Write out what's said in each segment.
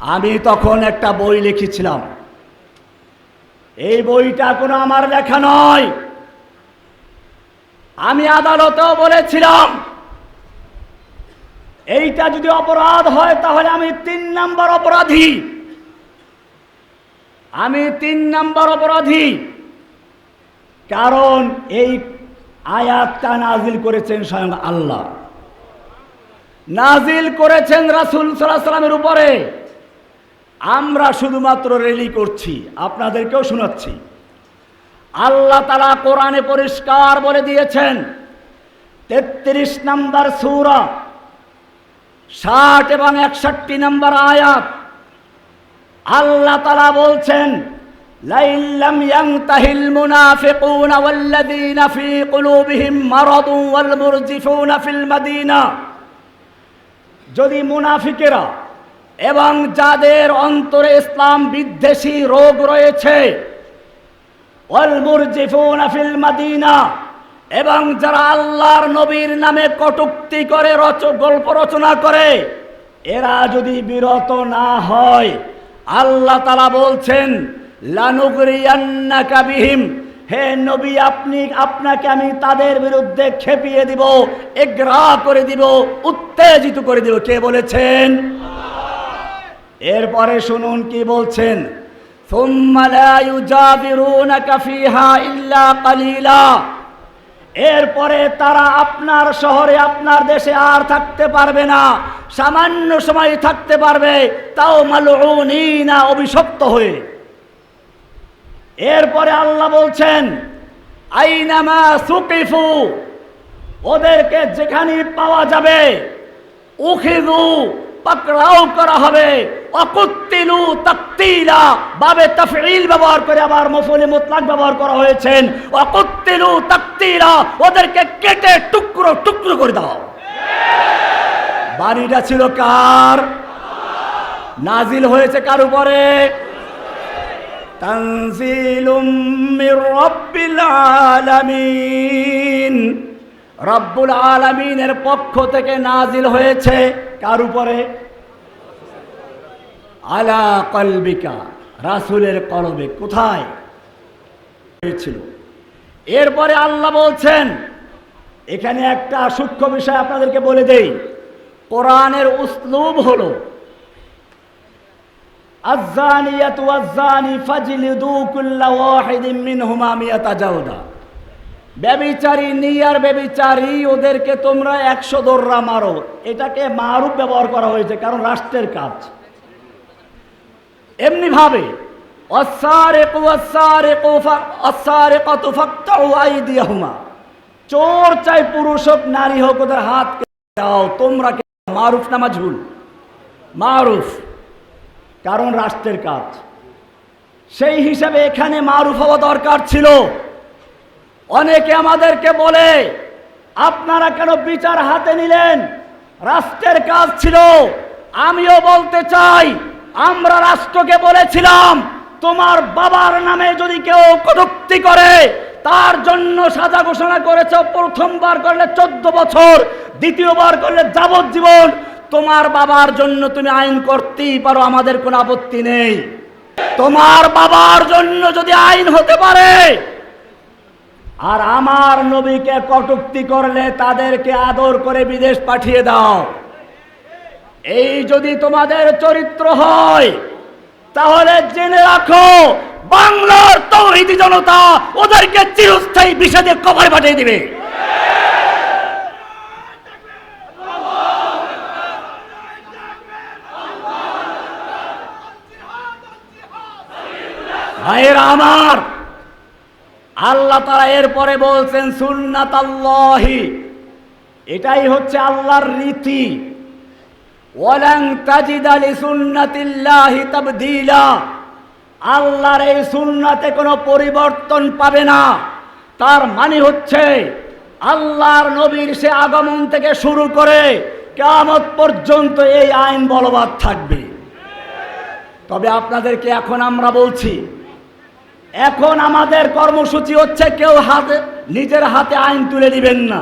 আমি তখন একটা বই লিখেছিলাম। এই বইটা কোনো আমার লেখা নয়। আমি আদালতেও বলেছিলাম, এইটা যদি অপরাধ হয় তাহলে আমি তিন নম্বর অপরাধী। আমি তিন নম্বর অপরাধী। কারণ এই আয়াতটা নাজিল করেছেন স্বয়ং আল্লাহ। নাজিল করেছেন রাসুল সাল্লাহ সাল্লামের উপরে। আমরা শুধুমাত্র রেলি করছি, আপনাদেরকেও শোনাচ্ছি। আল্লাহ তালা কোরআনে পরিষ্কার বলে দিয়েছেন, তেত্রিশ নম্বর সূরা, ষাট এবং একষট্টি নম্বর আয়াত। আল্লাহ তালা বলছেন লাইল্লাম ইয়াংতাহিল মুনাফিকুনা ওয়াল্লাযীনা ফী কুলুবিহিম মারাদু ওয়াল মুরজিফুনা ফিল মাদিনা। যদি মুনাফিকেরা এবং যাদের অন্তরে ইসলাম বিদ্বেষী রোগ রয়েছে এবং যারা আল্লাহর নবীর নামে কটুক্তি করে, রচ, গল্প রচনা করে, এরা যদি বিরত না হয়, আল্লাহ তালা বলছেন, লানুগরিয়ান্নাকা বিহিম, হে নবী, আপনি, আপনাকে আমি তাদের বিরুদ্ধে খেপিয়ে দিব, এগ্রা করে দিব, উত্তেজিত করে দিব। কে বলেছেন? এরপরে শুনুন কি বলছেন এরপরে তারা আপনার শহরে, আপনার দেশে আর থাকতে পারবে না, সামান্য সময় থাকতে পারবে, তাও না অভিশপ্ত হয়ে। এরপরে আল্লাহ বলছেন, আইনামা সুকিফু, ওদেরকে যেখানে পাওয়া যাবে উখিদু পাকড়াও করা হবে। অকুত্তিলু তাকতিলা, বাবে তাফঈল ব্যবহার করে আবার মফুলি মুতলাক ব্যবহার করা হয়েছেন। অকুত্তিলু তাকতিলা, ওদেরকে কেটে টুকরো টুকরো করে দাও। বাড়িটা ছিল কার? নাজিল হয়েছে কার উপরে? তানজিলুম মির রাব্বিল আলামিন। রব্বুল আলামিনের পক্ষ থেকে নাজিল হয়েছে কার উপরে? আলা কলবিকা, রাসুলের কলবে। কোথায়? হয়েছিল এরপরে আল্লাহ বলছেন, এখানে একটা সূক্ষ্ম বিষয় আপনাদেরকে বলে দেই। কোরআনের উসলুব হলো, আজ্জানিয়াতু ওয়াজ্জানি ফাজলিদু কুল্লা ওয়াহিদিন মিনহুমা মিয়াতা জাওদা। ব্যবিচারী নিয়ার ব্যবিচারী, ওদেরকে তোমরা একশো দোররা মারো। এটাকে মারুফ ব্যবহার করা হয়েছে, কারণ রাষ্ট্রের কাজ। এমনি ভাবে চোর চাই পুরুষ হোক, নারী হোক, ওদের হাত দাও, তোমরা মারুফ নামা ঝুল মারুফ। কারণ রাষ্ট্রের কাজ। সেই হিসাবে এখানে মারুফ হওয়া দরকার ছিল। অনেকে আমাদেরকে বলে, আপনারা কেন বিচার হাতে নিলেন? রাষ্ট্রের কাজ ছিল। আমিও বলতে চাই, আমরা রাষ্ট্রকে বলেছিলাম, তোমার বাবার নামে যদি কেউ কটুক্তি করে, তার জন্য সাজা ঘোষণা করেছ, প্রথমবার করলে চোদ্দ বছর, দ্বিতীয়বার করলে যাবজ্জীবন। তোমার বাবার জন্য তুমি আইন করতেই পারো, আমাদের কোনো আপত্তি নেই। তোমার বাবার জন্য যদি আইন হতে পারে আর আমার নবীকে কটুক্তি করলে তাদেরকে আদর করে বিদেশ পাঠিয়ে দাও। এই যদি তোমাদের চরিত্র হয়, তাহলে জেনে রাখো, বাংলার তৌহিদি জনতা ওদেরকে চিরস্থায়ী বিষাদের কবরে পাঠিয়ে দিবে। ভাইয়েরা আমার আল্লাহ তারা এরপরে বলছেন সুন্নাত আল্লাহি এটাই হচ্ছে আল্লাহর রীতি। ওয়ালাং তাজিদ আলী সুন্নাতিল্লাহি তাবদিলা। আল্লাহর এই সুন্নাতে কোনো পরিবর্তন পাবে না। তার মানে হচ্ছে, আল্লাহর নবীর সে আগমন থেকে শুরু করে কেয়ামত পর্যন্ত এই আইন বলবৎ থাকবে। তবে আপনাদেরকে এখন আমরা বলছি এখন আমাদের কর্মসূচি হচ্ছে কেউ হাতে, নিজের হাতে আইন তুলে দিবেন না।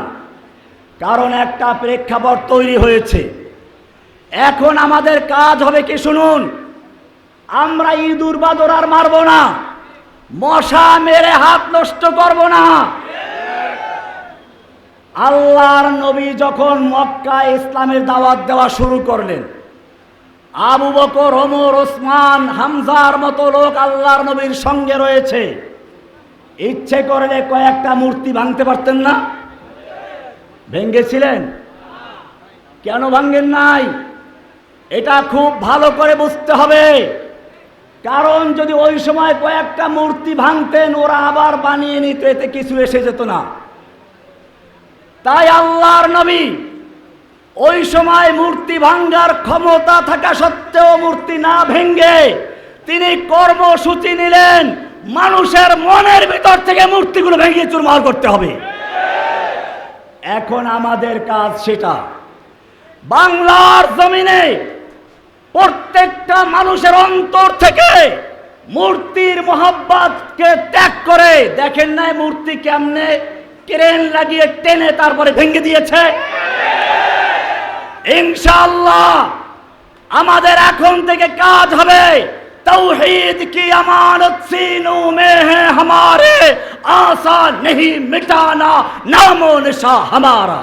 কারণ একটা প্রেক্ষাপট তৈরি হয়েছে। এখন আমাদের কাজ হবে কি শুনুন, আমরা ইঁদুর বাদর আর মারবো না, মশা মেরে হাত নষ্ট করব না। আল্লাহর নবী যখন মক্কা ইসলামের দাওয়াত দেওয়া শুরু করলেন আবু বকর, ওমর, ওসমান, হামজার মতো লোক আল্লাহর নবীর সঙ্গে রয়েছে। ইচ্ছে করলে কয়েকটা মূর্তি ভাঙতে পারতেন না? ভেঙ্গেছিলেন? কেন ভাঙ্গেন নাই? এটা খুব ভালো করে বুঝতে হবে। কারণ যদি ওই সময় কয়েকটা মূর্তি ভাঙতেন, ওরা আবার বানিয়ে নিত, এতে কিছু এসে যেত না। তাই আল্লাহর নবী ওই সময় মূর্তি ভাঙ্গার ক্ষমতা থাকা সত্ত্বেও মূর্তি না ভেঙ্গে তিনি কর্মসূচি নিলেন, মানুষের মনের ভিতর থেকে মূর্তিগুলো ভেঙে চুরমার করতে হবে। এখন আমাদের কাজ সেটা। বাংলার জমিনে প্রত্যেকটা মানুষের অন্তর থেকে মূর্তির মোহাব্বতকে ত্যাগ করে, দেখেন নাই মূর্তি কেমনে ক্রেন লাগিয়ে টেনে তারপরে ভেঙে দিয়েছে? ইনশাআল্লাহ আমাদের এখন থেকে কাজ হবে तौहीद की अमानत सीनों में है हमारे आशा नहीं मिटाना नामो निशा हमारा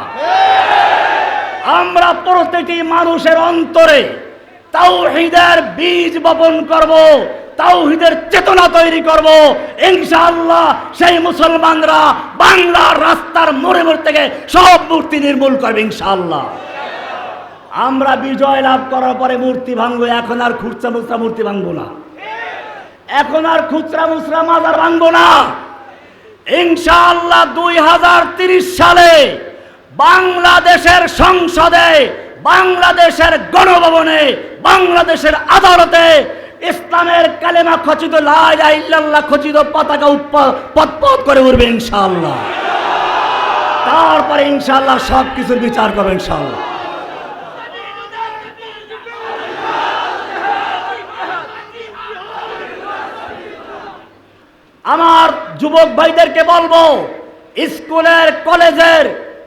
আমরা প্রতিটি মানুষের অন্তরে তাওহিদের বীজ বপন করব তাওহিদের চেতনা তৈরি করব ইনশাআল্লাহ সেই মুসলমানরা বাংলার রাস্তার মোড়ে মোড় থেকে সব মূর্তি নির্মূল করবে ইনশাআল্লাহ আমরা বিজয় লাভ করার পরে মূর্তি ভাঙবো এখন আর খুচরা মুচরা মূর্তি ভাঙবো না। এখন আর খুচরা মুচরা মাজার ভাঙবো না। ইনশাআল্লাহ দুই হাজার তিরিশ সালে বাংলাদেশের সংসদে, বাংলাদেশের গণভবনে, বাংলাদেশের আদালতে ইসলামের কালেমা খচিত লাইলা ইল্লাল্লাহ খচিত পতাকা উৎপত করে উঠবে ইনশাআল্লাহ। তারপরে ইনশাআল্লাহ সব কিছুর বিচার করবে ইনশাআল্লাহ। যুবক ভাইদেরকে বলব, স্কুলের, কলেজের,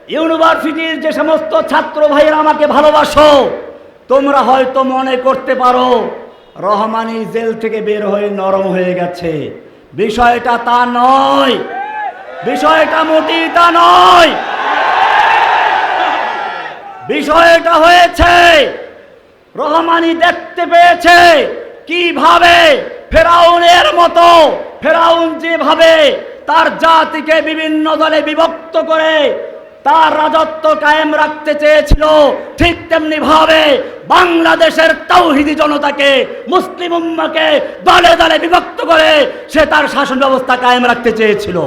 ইউনিভার্সিটির যে সমস্ত ছাত্র ভাইয়েরা আমাকে ভালোবাসো, তোমরা হয়তো মনে করতে পারো, রহমানি জেল থেকে বের হয়ে নরম হয়ে গেছে। বিষয়টা তা নয়। বিষয়টা মোটেই তা নয়। বিষয়টা হয়েছে, রহমানি দেখতে পেয়েছে, কীভাবে ফেরাউনের মতো, ফেরাউন যেভাবে তার জাতিকে বিভিন্ন দলে বিভক্ত করে তার রাজত্ব কায়েম রাখতে চেয়েছিল, ঠিক তেমনি ভাবে বাংলাদেশের তৌহিদি জনতাকে, মুসলিম উম্মাকে দলে দলে বিভক্ত করে সে তার শাসন ব্যবস্থা কায়েম রাখতে চেয়েছিল।